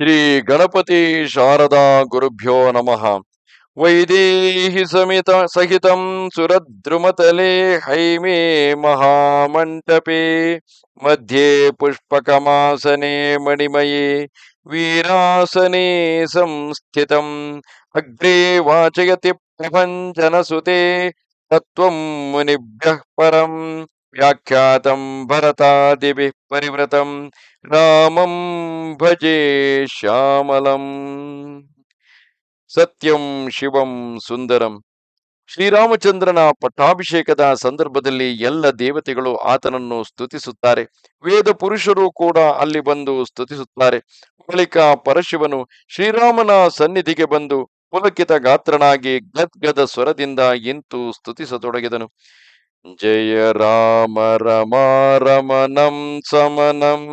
ಶ್ರೀ ಗಣಪತಿ ಶಾರದಾ ಗುರುಭ್ಯೋ ನಮಃ. ವೈದೇಹಿ ಸಮಿತ ಸಹಿತಂ ಸುರದ್ರುಮತಲೆ ಹೈಮೇ ಮಹಾಮಂಟಪೆ. ಮಧ್ಯೆ ಪುಷ್ಪಕಮಾಸನೆ ಮಣಿಮಯೇ. ವೀರಾಸನೆ ಸಂಸ್ಥಿತಂ. ಅಗ್ರೇ ವಾಚಯತಿ ಪ್ರಪಂಚನಸುತೆ ತತ್ವಂ ಮುನಿಭ್ಯಃ ಪರಂ. ವ್ಯಾಖ್ಯಾತಂ ಭರತಾದಿಭಿಃ ಪರಿವೃತಂ ರಾಮಂ ಭಜೆ ಶ್ಯಾಮಲಂ ಸತ್ಯಂ ಶಿವಂ ಸುಂದರಂ ಶ್ರೀರಾಮಚಂದ್ರನ ಪಟ್ಟಾಭಿಷೇಕದ ಸಂದರ್ಭದಲ್ಲಿ ಎಲ್ಲ ದೇವತೆಗಳು ಆತನನ್ನು ಸ್ತುತಿಸುತ್ತಾರೆ. ವೇದ ಪುರುಷರು ಕೂಡ ಅಲ್ಲಿ ಬಂದು ಸ್ತುತಿಸುತ್ತಾರೆ. ಬಳಿಕ ಪರಶಿವನು ಶ್ರೀರಾಮನ ಸನ್ನಿಧಿಗೆ ಬಂದು ಪುಲಕಿತ ಗಾತ್ರನಾಗಿ ಗದ್ಗದ ಸ್ವರದಿಂದ ಇಂತು ಸ್ತುತಿಸತೊಡಗಿದನು. जय राम रमा रमणं समनं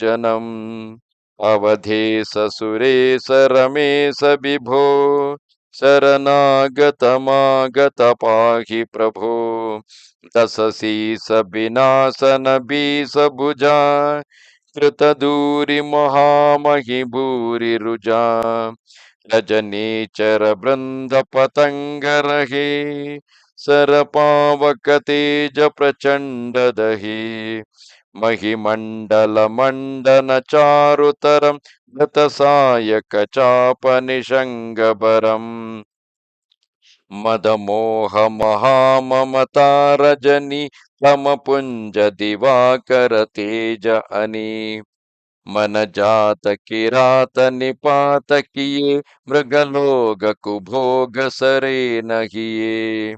जनम। अवधेश सुरेश रमेश विभो शरणागतमागत पाहि प्रभो दशशीस विनाशन बीसभुजा कृतदूरि महामहि भूरिरुजा ರಜನೀಚರ ಬೃಂದ ಪತಂಗರಹಿ ಸರಪಾವಕ ತೇಜ ಪ್ರಚಂಡದಹಿ, ಮಹಿಮಂಡಲ ಮಂಡನ ಚಾರುತರಂ ಗತ ಸಾಯಕ ಚಾಪ ನಿಶಂಗಬರಂ ಮದಮೋಹ ಮಹಾಮಮತಾರಜನಿ ತಮ ಪುಂಜ ದಿವಾಕರ ತೇಜ ಅನಿ. मन जात किरात निपात किए मृगलोग कुभोग सरे नहिए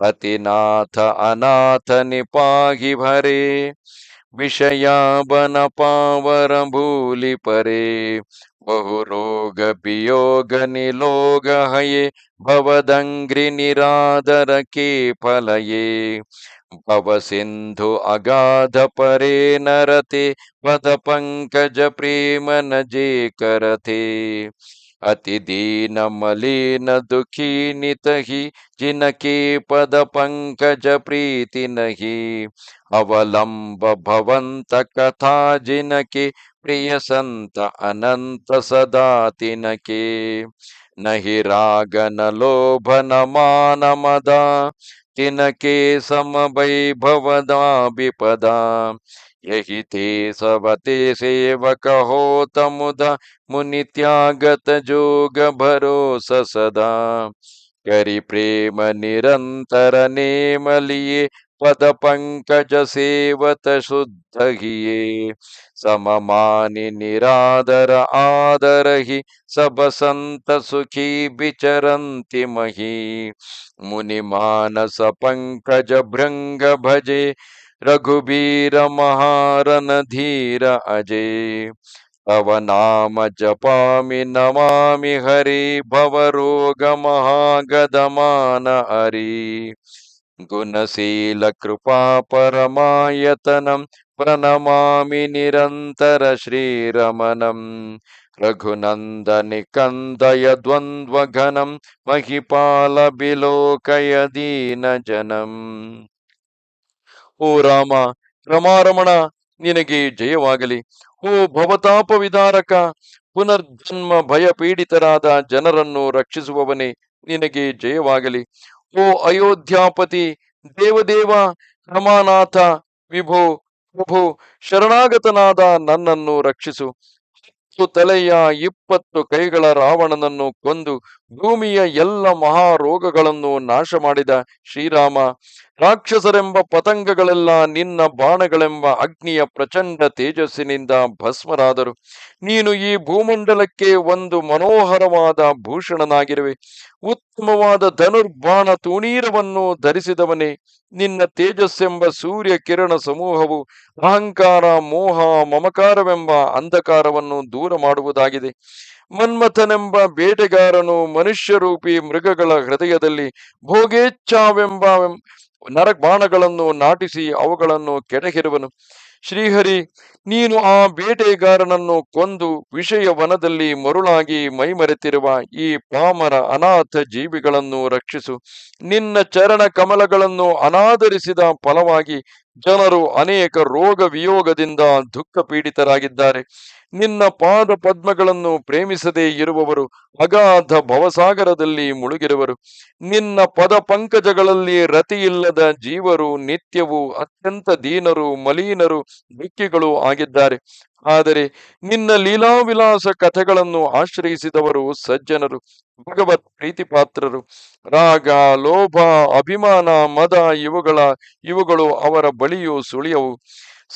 अतिनाथ अनाथ निपाहि भरे विषया बन पावर भूलि परे बहु रोग वियोग निलोग हये भवदङ्घ्रि निरादर के फलये भवसिन्धु अगाधपरे नरते पद पंकज प्रेम न जे करते अतिदीनमलिनदुःखी नितहि जिनके पदपङ्कजप्रीति नहि अवलम्ब भवन्त कथा जिनके, प्रियसन्त अनंत सदा तिनके नहि राग न लोभ न मानमदा तिनके सम वैभवदा विपदा यही ते सबते सेवक हो तमुदा मुनि त्यागत जोग भरोस सदा। करि प्रेम निरंतर नेम पद पंकज सेवत शुद्ध हिये सममानि निरादर आदर ही सब संत सुखी विचरन्ति मही। मुनि मानस पंकज भृंग भजे, रघुबीर महारन धीर अजय तव नाम जपामि, नमामि हरि भवरोग महागदमान हरि। गुणशील कृपा परमायतनं प्रणमामि निरन्तर श्रीरमणं रघुनन्दनिकन्दय द्वन्द्वघनं महिपाल विलोकय दीनजनम् ಓ ರಾಮ ರಮಾರಮಣ ನಿನಗೆ ಜಯವಾಗಲಿ ಓ ಭವತಾಪ ವಿದಾರಕ ಪುನರ್ಜನ್ಮ ಭಯ ಪೀಡಿತರಾದ ಜನರನ್ನು ರಕ್ಷಿಸುವವನೇ ನಿನಗೆ ಜಯವಾಗಲಿ ಓ ಅಯೋಧ್ಯಾಪತಿ ದೇವದೇವ ರಮಾನಾಥ ವಿಭೋ ಪ್ರಭು ಶರಣಾಗತನಾದ ನನ್ನನ್ನು ರಕ್ಷಿಸು. ಹತ್ತು ತಲೆಯ ಇಪ್ಪತ್ತು ಕೈಗಳ ರಾವಣನನ್ನು ಕೊಂದು ಭೂಮಿಯ ಎಲ್ಲ ಮಹಾರೋಗಗಳನ್ನು ನಾಶ ಮಾಡಿದ ಶ್ರೀರಾಮ. ರಾಕ್ಷಸರೆಂಬ ಪತಂಗಗಳೆಲ್ಲ ನಿನ್ನ ಬಾಣಗಳೆಂಬ ಅಗ್ನಿಯ ಪ್ರಚಂಡ ತೇಜಸ್ಸಿನಿಂದ ಭಸ್ಮರಾದರು. ನೀನು ಈ ಭೂಮಂಡಲಕ್ಕೆ ಒಂದು ಮನೋಹರವಾದ ಭೂಷಣನಾಗಿರುವೆ. ಉತ್ತಮವಾದ ಧನುರ್ಬಾಣ ತುಣೀರವನ್ನು ಧರಿಸಿದವನೇ, ನಿನ್ನ ತೇಜಸ್ಸೆಂಬ ಸೂರ್ಯ ಕಿರಣ ಸಮೂಹವು ಅಹಂಕಾರ, ಮೋಹ, ಮಮಕಾರವೆಂಬ ಅಂಧಕಾರವನ್ನು ದೂರ ಮಾಡುವುದಾಗಿದೆ. ಮನ್ಮಥನೆಂಬ ಬೇಟೆಗಾರನು ಮನುಷ್ಯರೂಪಿ ಮೃಗಗಳ ಹೃದಯದಲ್ಲಿ ಭೋಗೇಚ್ಛಾವೆಂಬ ನರಬಾಣಗಳನ್ನು ನಾಟಿಸಿ ಅವುಗಳನ್ನು ಕೆಡಹಿರುವನು ಶ್ರೀಹರಿ, ನೀನು ಆ ಬೇಟೆಗಾರನನ್ನು ಕೊಂದು ವಿಷಯ ವನದಲ್ಲಿ ಮರುಳಾಗಿ ಮೈಮರೆತಿರುವ ಈ ಪಾಮರ ಅನಾಥ ಜೀವಿಗಳನ್ನು ರಕ್ಷಿಸು. ನಿನ್ನ ಚರಣ ಕಮಲಗಳನ್ನು ಅನಾದರಿಸಿದ ಫಲವಾಗಿ ಜನರು ಅನೇಕ ರೋಗ ವಿಯೋಗದಿಂದ ದುಃಖ ಪೀಡಿತರಾಗಿದ್ದಾರೆ ನಿನ್ನ ಪಾದ ಪದ್ಮಗಳನ್ನು ಪ್ರೇಮಿಸದೇ ಇರುವವರು ಅಗಾಧ ಭವಸಾಗರದಲ್ಲಿ ಮುಳುಗಿರುವರು. ನಿನ್ನ ಪದ ಪಂಕಜಗಳಲ್ಲಿ ರತಿಯಿಲ್ಲದ ಜೀವರು ನಿತ್ಯವೂ ಅತ್ಯಂತ ದೀನರು, ಮಲೀನರು ದುಃಖಿಗಳು ಆಗಿದ್ದಾರೆ. ಆದರೆ ನಿನ್ನ ಲೀಲಾವಿಲಾಸ ಕಥೆಗಳನ್ನು ಆಶ್ರಯಿಸಿದವರು ಸಜ್ಜನರು, ಭಗವತ್ ಪ್ರೀತಿಪಾತ್ರರು. ರಾಗ, ಲೋಭ, ಅಭಿಮಾನ, ಮದ ಇವುಗಳ, ಇವುಗಳು ಅವರ ಬಳಿಯೂ ಸುಳಿಯವು.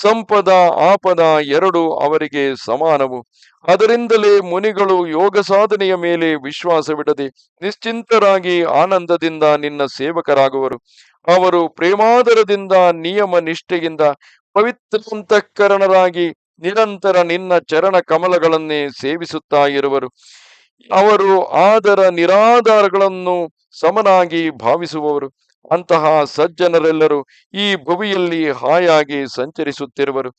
ಸಂಪದ, ಆಪದ ಎರಡು ಅವರಿಗೆ ಸಮಾನವು. ಅದರಿಂದಲೇ ಮುನಿಗಳು ಯೋಗ ಸಾಧನೆಯ ಮೇಲೆ ವಿಶ್ವಾಸವಿಡದೆ ನಿಶ್ಚಿಂತರಾಗಿ ಆನಂದದಿಂದ ನಿನ್ನ ಸೇವಕರಾಗುವರು. ಅವರು ಪ್ರೇಮಾದರದಿಂದ ನಿಯಮ ನಿಷ್ಠೆಯಿಂದ ಪವಿತ್ರಂತಃಕರಣರಾಗಿ ನಿರಂತರ ನಿನ್ನ ಚರಣ ಕಮಲಗಳನ್ನೇ ಸೇವಿಸುತ್ತಾ ಇರುವರು. ಅವರು ಆದರ ನಿರಾಧಾರಗಳನ್ನು ಸಮನಾಗಿ ಭಾವಿಸುವವರು. ಅಂತಹ ಸಜ್ಜನರೆಲ್ಲರೂ ಈ ಭುವಿಯಲ್ಲಿ ಹಾಯಾಗಿ ಸಂಚರಿಸುತ್ತಿರುವರು.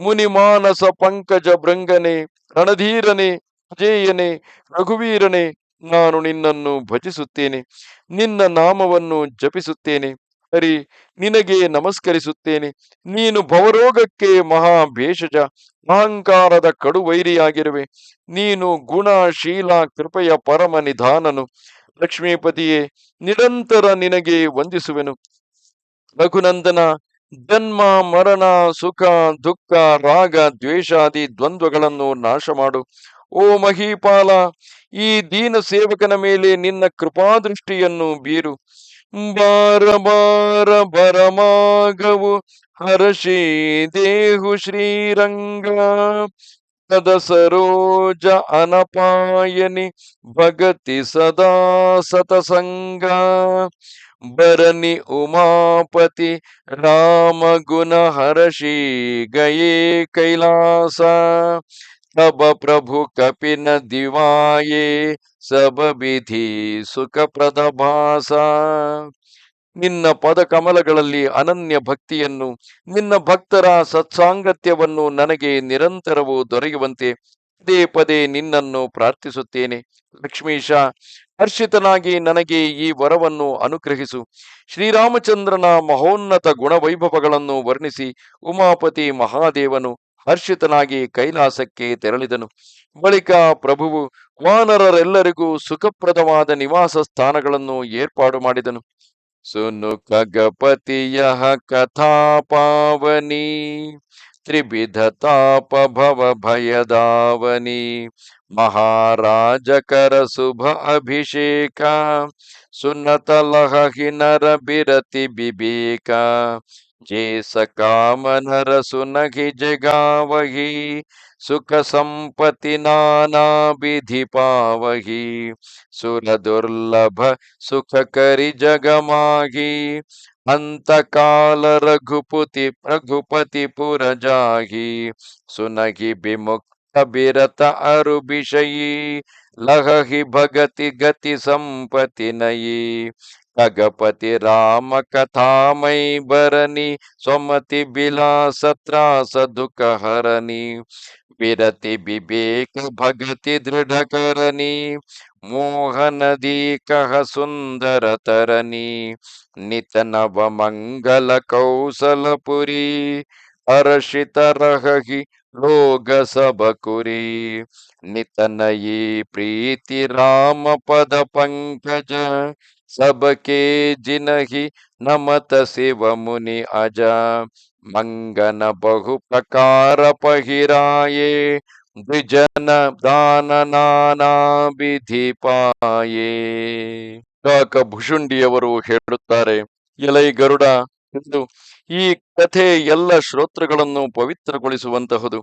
ಮುನಿಮಾನಸ ಪಂಕಜ ಭೃಂಗನೆ, ರಣಧೀರನೆ ಅಜೇಯನೆ ರಘುವೀರನೆ, ನಾನು ನಿನ್ನನ್ನು ಭಜಿಸುತ್ತೇನೆ. ನಿನ್ನ ನಾಮವನ್ನು ಜಪಿಸುತ್ತೇನೆ. ಹರಿ, ನಿನಗೆ ನಮಸ್ಕರಿಸುತ್ತೇನೆ. ನೀನು ಭವರೋಗಕ್ಕೆ ಮಹಾ ಭೇಷಜ ಅಹಂಕಾರದ ಕಡುವೈರಿಯಾಗಿರುವೆ. ನೀನು ಗುಣ ಶೀಲ ಕೃಪೆಯ ಪರಮ ನಿಧಾನನು. ಲಕ್ಷ್ಮೀಪತಿಯೇ, ನಿರಂತರ ನಿನಗೆ ವಂದಿಸುವೆನು. ರಘುನಂದನ, ಜನ್ಮ, ಮರಣ, ಸುಖ, ದುಃಖ, ರಾಗ ದ್ವೇಷಾದಿ ದ್ವಂದ್ವಗಳನ್ನು ನಾಶ ಮಾಡು ಓ ಮಹೀಪಾಲ, ಈ ದೀನ ಸೇವಕನ ಮೇಲೆ ನಿನ್ನ ಕೃಪಾದೃಷ್ಟಿಯನ್ನು ಬೀರು. ಬಾರ ಬಾರ ಬರಮಾಗವು ಹರಷಿ ದೇಹು ಶ್ರೀರಂಗ. ಪದ ಸರೋಜ ಅನಪಾಯನಿ ಭಗತಿ ಸದಾ ಸತಸಂಗ. ಬರನಿ ಉಮಾಪತಿ ರಾಮ ಗುಣ ಹರಷಿ ಗಯೇ ಕೈಲಾಸ. ತಬ ಪ್ರಭು ಕಪಿನ ದಿವಾಯೇ ಸಬ ವಿಧಿ ಸುಖಪ್ರದ ಭಾಸ ನಿನ್ನ ಪದ ಕಮಲಗಳಲ್ಲಿ ಅನನ್ಯ ಭಕ್ತಿಯನ್ನು, ನಿನ್ನ ಭಕ್ತರ ಸತ್ಸಾಂಗತ್ಯವನ್ನು ನನಗೆ ನಿರಂತರವೂ ದೊರೆಯುವಂತೆ ಪದೇ ಪದೇ ನಿನ್ನನ್ನು ಪ್ರಾರ್ಥಿಸುತ್ತೇನೆ. ಲಕ್ಷ್ಮೀಶ, ಹರ್ಷಿತನಾಗಿ ನನಗೆ ಈ ವರವನ್ನು ಅನುಗ್ರಹಿಸು. ಶ್ರೀರಾಮಚಂದ್ರನ ಮಹೋನ್ನತ ಗುಣವೈಭವಗಳನ್ನು ವರ್ಣಿಸಿ ಉಮಾಪತಿ ಮಹಾದೇವನು ಹರ್ಷಿತನಾಗಿ ಕೈಲಾಸಕ್ಕೆ ತೆರಳಿದನು. ಬಳಿಕ ಪ್ರಭುವು ವಾನರರೆಲ್ಲರಿಗೂ ಸುಖಪ್ರದವಾದ ನಿವಾಸ ಸ್ಥಾನಗಳನ್ನು ಏರ್ಪಾಡು ಮಾಡಿದನು. ಸುನು ಖಗಪತಿಯ ಕಥಾ ಪಾವನಿ ತಾಪ ಭವ ಭಯದಾವನಿ ಮಹಾರಾಜಕರ ಶುಭ ಅಭಿಷೇಕ, ಸುನ್ನತ ಲಹಿ ನರ ಬಿರತಿ ಬಿಬೇಕ ಜೇಸ ಕಾಮನರ ಸುನಗಿ ಜಗಾವಹಿ ಸುಖ ಸಂಪತ್ತಿ ನಾನಾ ವಿಧಿ ಪಾವಹಿ ಸುರ ದುರ್ಲಭ ಸುಖ ಕರಿ ಜಗಮಾಗಿ ಅಂತಕಾಲ ರಘುಪತಿ ರಘುಪತಿ ಪುರ ಜಾಗಿ ಸುನಗಿ ವಿಮುಕ್ತ ಬಿರತ ಅರು ವಿಷಯಿ ಲಹಿ ಭಗತಿ ಗತಿ ಸಂಪತಿ ನಯಿ ಖಗಪತಿ ರಾಮ ಕಥಾಮೈ ಬರನಿ ಸ್ವಮತಿ ಬಿಲಾಸ ತ್ರಾಸ ದುಃಖ ಹರನಿ ವಿರತಿ ವಿವೇಕ ಭಗತಿ ದೃಢ ಕರನಿ ಮೋಹನದಿ ಕಹ ಸುಂದರ ತರನಿ ನಿತ ನವ ಮಂಗಲ ಕೌಸಲಪುರಿ ಹರ್ಷಿತ ರಹಿ ಲೋಗ ಸಬಕುರಿ ನಿತನಯಿ ಪ್ರೀತಿ ರಾಮ ಪದ ಪಂಕಜ सबके जिनहि नमत शिव मुनि अज मंगन बहु प्रकार पहिराये द्विजन दान ನಾನಾ ವಿಧಿ ಪಾಯೇ ಕಾಕ ಭುಷುಂಡಿಯವರು ಹೇಳುತ್ತಾರೆ ಎಲೈ ಗರುಡ ಎಂದು ಈ ಕಥೆ ಎಲ್ಲ ಶ್ರೋತೃಗಳನ್ನು ಪವಿತ್ರಗೊಳಿಸುವಂತಹುದು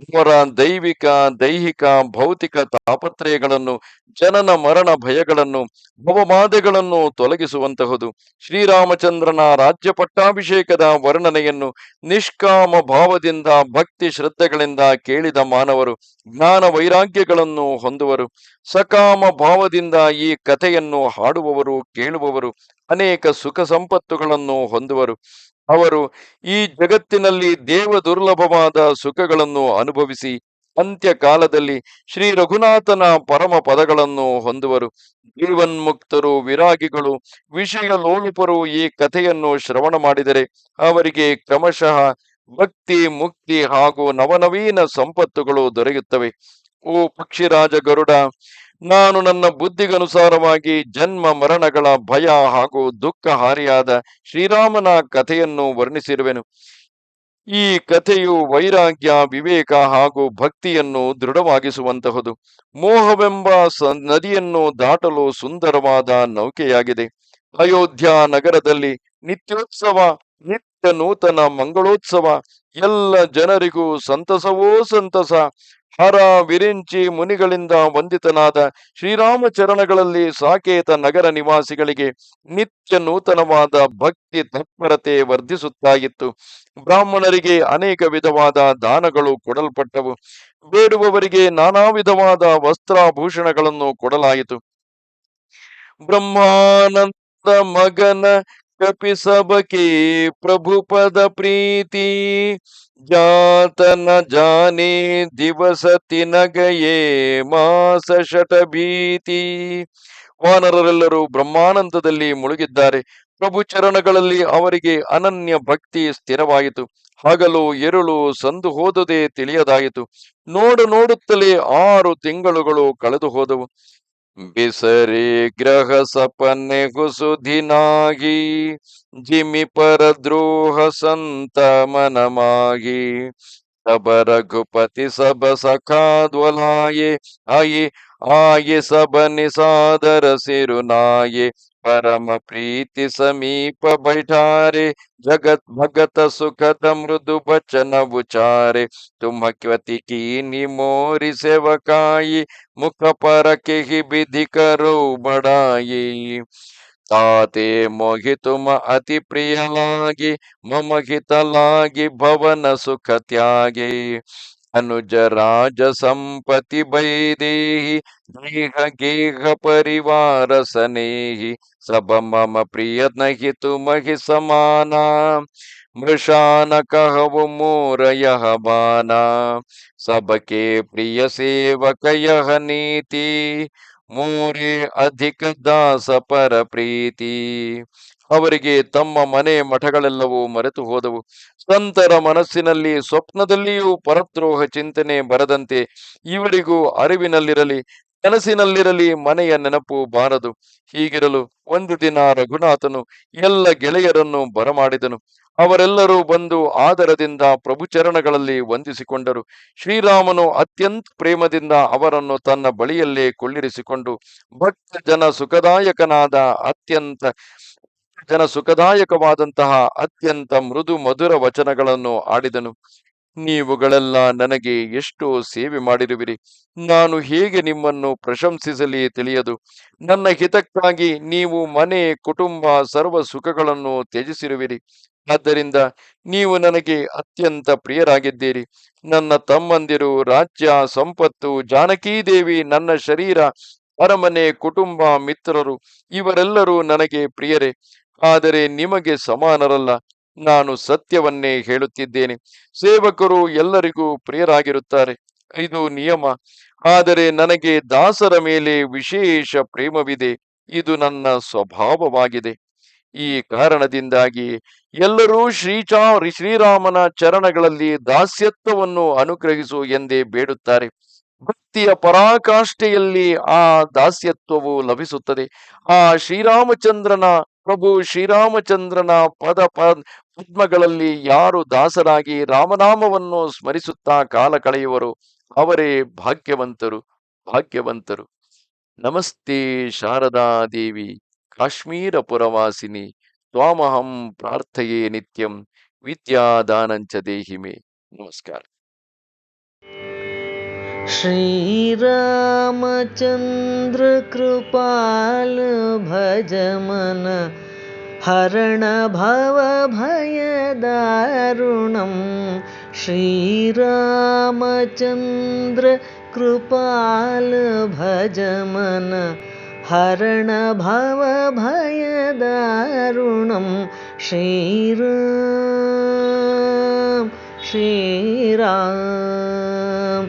ಅವರ ದೈವಿಕ, ದೈಹಿಕ, ಭೌತಿಕ ತಾಪತ್ರಯಗಳನ್ನು, ಜನನ ಮರಣ ಭಯಗಳನ್ನು ಭವಬಾಧೆಗಳನ್ನು ತೊಲಗಿಸುವಂತಹುದು. ಶ್ರೀರಾಮಚಂದ್ರನ ರಾಜ್ಯ ಪಟ್ಟಾಭಿಷೇಕದ ವರ್ಣನೆಯನ್ನು ನಿಷ್ಕಾಮ ಭಾವದಿಂದ, ಭಕ್ತಿ ಶ್ರದ್ಧೆಗಳಿಂದ ಕೇಳಿದ ಮಾನವರು ಜ್ಞಾನ ವೈರಾಗ್ಯಗಳನ್ನು ಹೊಂದುವರು. ಸಕಾಮ ಭಾವದಿಂದ ಈ ಕಥೆಯನ್ನು ಹಾಡುವವರು, ಕೇಳುವವರು ಅನೇಕ ಸುಖ ಸಂಪತ್ತುಗಳನ್ನು ಹೊಂದುವರು. ಅವರು ಈ ಜಗತ್ತಿನಲ್ಲಿ ದೇವ ದುರ್ಲಭವಾದ ಸುಖಗಳನ್ನು ಅನುಭವಿಸಿ ಅಂತ್ಯಕಾಲದಲ್ಲಿ ಶ್ರೀ ರಘುನಾಥನ ಪರಮ ಪದಗಳನ್ನು ಹೊಂದುವರು. ಜೀವನ್ಮುಕ್ತರು, ವಿರಾಗಿಗಳು, ವಿಷಯ ಲೋಲುಪರು ಈ ಕಥೆಯನ್ನು ಶ್ರವಣ ಮಾಡಿದರೆ ಅವರಿಗೆ ಕ್ರಮಶಃ ಭಕ್ತಿ, ಮುಕ್ತಿ ಹಾಗೂ ನವನವೀನ ಸಂಪತ್ತುಗಳು ದೊರೆಯುತ್ತವೆ. ಓ ಪಕ್ಷಿರಾಜ ಗರುಡ ನಾನು ನನ್ನ ಬುದ್ಧಿಗನುಸಾರವಾಗಿ ಜನ್ಮ ಮರಣಗಳ ಭಯ ಹಾಗೂ ದುಃಖ ಹಾರಿಯಾದ ಶ್ರೀರಾಮನ ಕಥೆಯನ್ನು ವರ್ಣಿಸಿರುವೆನು. ಈ ಕಥೆಯು ವೈರಾಗ್ಯ, ವಿವೇಕ ಹಾಗೂ ಭಕ್ತಿಯನ್ನು ದೃಢವಾಗಿಸುವಂತಹುದು. ಮೋಹವೆಂಬ ನದಿಯನ್ನು ದಾಟಲು ಸುಂದರವಾದ ನೌಕೆಯಾಗಿದೆ. ಅಯೋಧ್ಯ ನಗರದಲ್ಲಿ ನಿತ್ಯೋತ್ಸವ ನೂತನ ಮಂಗಳೋತ್ಸವ. ಎಲ್ಲ ಜನರಿಗೂ ಸಂತಸವೋ ಸಂತಸ. ಹರ ವಿರಿಂಚಿ ಮುನಿಗಳಿಂದ ವಂದಿತನಾದ ಶ್ರೀರಾಮ ಚರಣಗಳಲ್ಲಿ ಸಾಕೇತ ನಗರ ನಿವಾಸಿಗಳಿಗೆ ನಿತ್ಯ ನೂತನವಾದ ಭಕ್ತಿ ತತ್ಪರತೆ ವರ್ಧಿಸುತ್ತಾ ಇತ್ತು ಬ್ರಾಹ್ಮಣರಿಗೆ ಅನೇಕ ವಿಧವಾದ ದಾನಗಳು ಕೊಡಲ್ಪಟ್ಟವು. ಬೇಡುವವರಿಗೆ ನಾನಾ ವಿಧವಾದ ವಸ್ತ್ರಾಭೂಷಣಗಳನ್ನು ಕೊಡಲಾಯಿತು. ಬ್ರಹ್ಮಾನಂದ ಮಗನ ಕಪಿ ಸಬಕೆ ಪ್ರಭು ಪದ ಪ್ರೀತಿ. ಜಾತನ ಜಾನೆ ದಿವಸ ತಿನಗಯೇ ಮಾಸ ಶಟ ಭೀತಿ. ವಾನರರೆಲ್ಲರೂ ಬ್ರಹ್ಮಾನಂದದಲ್ಲಿ ಮುಳುಗಿದ್ದಾರೆ. ಪ್ರಭು ಚರಣಗಳಲ್ಲಿ ಅವರಿಗೆ ಅನನ್ಯ ಭಕ್ತಿ ಸ್ಥಿರವಾಯಿತು. ಹಗಲು ಎರುಳು ಸಂದು ಹೋದುದೇ ತಿಳಿಯದಾಯಿತು. ನೋಡು ನೋಡುತ್ತಲೇ ಆರು ತಿಂಗಳುಗಳು ಕಳೆದು ಹೋದವು विसरे ग्रह सपन कुसुधिनागी जिमि पर द्रोह संत मन मागी तब रघुपति, सब सखा द्वलाये आई ಆಯೆ ಸಬನಿ ಸಾದರ ಸಿರುನಾಯೆ, ಪರಮ ಪ್ರೀತಿ ಸಮೀಪ ಬೈಠಾರೆ, ಜಗತ್ ಭಗತ ಸುಖದ ಮೃದು ಬಚನ ಉಚಾರೆ ತುಮ ಕ್ವತಿ ಕೀನಿ ಮೋರಿ ಸೆವಕಾಯಿ, ಮುಖ ಪರಕೆ ಕೆಹಿ ವಿಧಿ ಕರೋ ಬಡಾಯಿ. ತಾತೆ ಮೊಹಿ ತುಮ ಅತಿ ಪ್ರಿಯಲಾಗಿ ಮಮಹಿತಲಾಗಿ ಭವನ ಸುಖ ತ್ಯಾಗೆ. ಅನುಜ ರಾಜ ಸಂಪತಿ ಬೈದೇಹಿ ದೇಹ ಗೇಹ ಪರಿವಾರ ಸನೇಹಿ ಸಬ ಮಮ ಪ್ರಿಯ ನಹಿ ತುಮಹಿ ಸಮಾನ, ಮೃಷಾನ ಕಹವು ಮೋರ ಯಹ ಬಾನ ಸಬಕೆ ಪ್ರಿಯ ಸೇವಕ ಯಹ ನೀತಿ, ಮೂರೆ ಅಧಿಕ ದಾಸ ಪರ ಪ್ರೀತಿ. ಅವರಿಗೆ ತಮ್ಮ ಮನೆ ಮಠಗಳೆಲ್ಲವೂ ಮರೆತು ಹೋದವು. ಸಂತರ ಮನಸ್ಸಿನಲ್ಲಿ ಸ್ವಪ್ನದಲ್ಲಿಯೂ ಪರದ್ರೋಹ ಚಿಂತನೆ ಬರದಂತೆ ಇವರಿಗೂ ಅರಿವಿನಲ್ಲಿರಲಿ, ಕನಸಿನಲ್ಲಿರಲಿ ಮನೆಯ ನೆನಪು ಬಾರದು. ಹೀಗಿರಲು ಒಂದು ದಿನ ರಘುನಾಥನು ಎಲ್ಲ ಗೆಳೆಯರನ್ನು ಬರಮಾಡಿದನು. ಅವರೆಲ್ಲರೂ ಬಂದು ಆದರದಿಂದ ಪ್ರಭುಚರಣಗಳಲ್ಲಿ ವಂದಿಸಿಕೊಂಡರು. ಶ್ರೀರಾಮನು ಅತ್ಯಂತ ಪ್ರೇಮದಿಂದ ಅವರನ್ನು ತನ್ನ ಬಳಿಯಲ್ಲೇ ಕೊಳ್ಳಿರಿಸಿಕೊಂಡು ಭಕ್ತ ಜನ ಸುಖದಾಯಕನಾದ ಅತ್ಯಂತ ಜನ ಸುಖದಾಯಕವಾದಂತಹ ಅತ್ಯಂತ ಮೃದು ಮಧುರ ವಚನಗಳನ್ನು ಆಡಿದನು. ನೀವುಗಳೆಲ್ಲ ನನಗೆ ಎಷ್ಟು ಸೇವೆ ಮಾಡಿರುವಿರಿ. ನಾನು ಹೇಗೆ ನಿಮ್ಮನ್ನು ಪ್ರಶಂಸಿಸಲಿ ತಿಳಿಯದು. ನನ್ನ ಹಿತಕ್ಕಾಗಿ ನೀವು ಮನೆ, ಕುಟುಂಬ, ಸರ್ವ ಸುಖಗಳನ್ನು ತ್ಯಜಿಸಿರುವಿರಿ. ಆದ್ದರಿಂದ ನೀವು ನನಗೆ ಅತ್ಯಂತ ಪ್ರಿಯರಾಗಿದ್ದೀರಿ. ನನ್ನ ತಮ್ಮಂದಿರು, ರಾಜ್ಯ, ಸಂಪತ್ತು ಜಾನಕೀದೇವಿ ನನ್ನ ಶರೀರ, ಅರಮನೆ, ಕುಟುಂಬ, ಮಿತ್ರರು, ಇವರೆಲ್ಲರೂ ನನಗೆ ಪ್ರಿಯರೇ. ಆದರೆ ನಿಮಗೆ ಸಮಾನರಲ್ಲ. ನಾನು ಸತ್ಯವನ್ನೇ ಹೇಳುತ್ತಿದ್ದೇನೆ. ಸೇವಕರು ಎಲ್ಲರಿಗೂ ಪ್ರಿಯರಾಗಿರುತ್ತಾರೆ. ಇದು ನಿಯಮ. ಆದರೆ ನನಗೆ ದಾಸರ ಮೇಲೆ ವಿಶೇಷ ಪ್ರೇಮವಿದೆ. ಇದು ನನ್ನ ಸ್ವಭಾವವಾಗಿದೆ. ಈ ಕಾರಣದಿಂದಾಗಿ ಎಲ್ಲರೂ ಶ್ರೀಚಾ ಶ್ರೀರಾಮನ ಚರಣಗಳಲ್ಲಿ ದಾಸ್ಯತ್ವವನ್ನು ಅನುಗ್ರಹಿಸು ಎಂದೇ ಬೇಡುತ್ತಾರೆ. ಭಕ್ತಿಯ ಪರಾಕಾಷ್ಠೆಯಲ್ಲಿ ಆ ದಾಸ್ಯತ್ವವು ಲಭಿಸುತ್ತದೆ. ಆ ಶ್ರೀರಾಮಚಂದ್ರನ ಪ್ರಭು ಶ್ರೀರಾಮಚಂದ್ರನ ಪದ ಪದ್ಮಗಳಲ್ಲಿ ಯಾರು ದಾಸರಾಗಿ ರಾಮನಾಮವನ್ನು ಸ್ಮರಿಸುತ್ತಾ ಕಾಲ ಕಳೆಯುವರು, ಅವರೇ ಭಾಗ್ಯವಂತರು ಭಾಗ್ಯವಂತರು. ನಮಸ್ತೆ ಶಾರದಾ ದೇವಿ ಕಾಶ್ಮೀರ ಪುರವಾಸಿನಿ ತ್ವಾಮಹಂ ಪ್ರಾರ್ಥಯೇ ನಿತ್ಯಂ ವಿದ್ಯಾದಾನಂಚ ದೇಹಿಮೆ. ನಮಸ್ಕಾರ. श्रीरामचन्द्र कृपाल भजमन हरणभवभयदारुणं ऋणं श्रीरामचन्द्र कृपाल भजम हरण श्रीराम।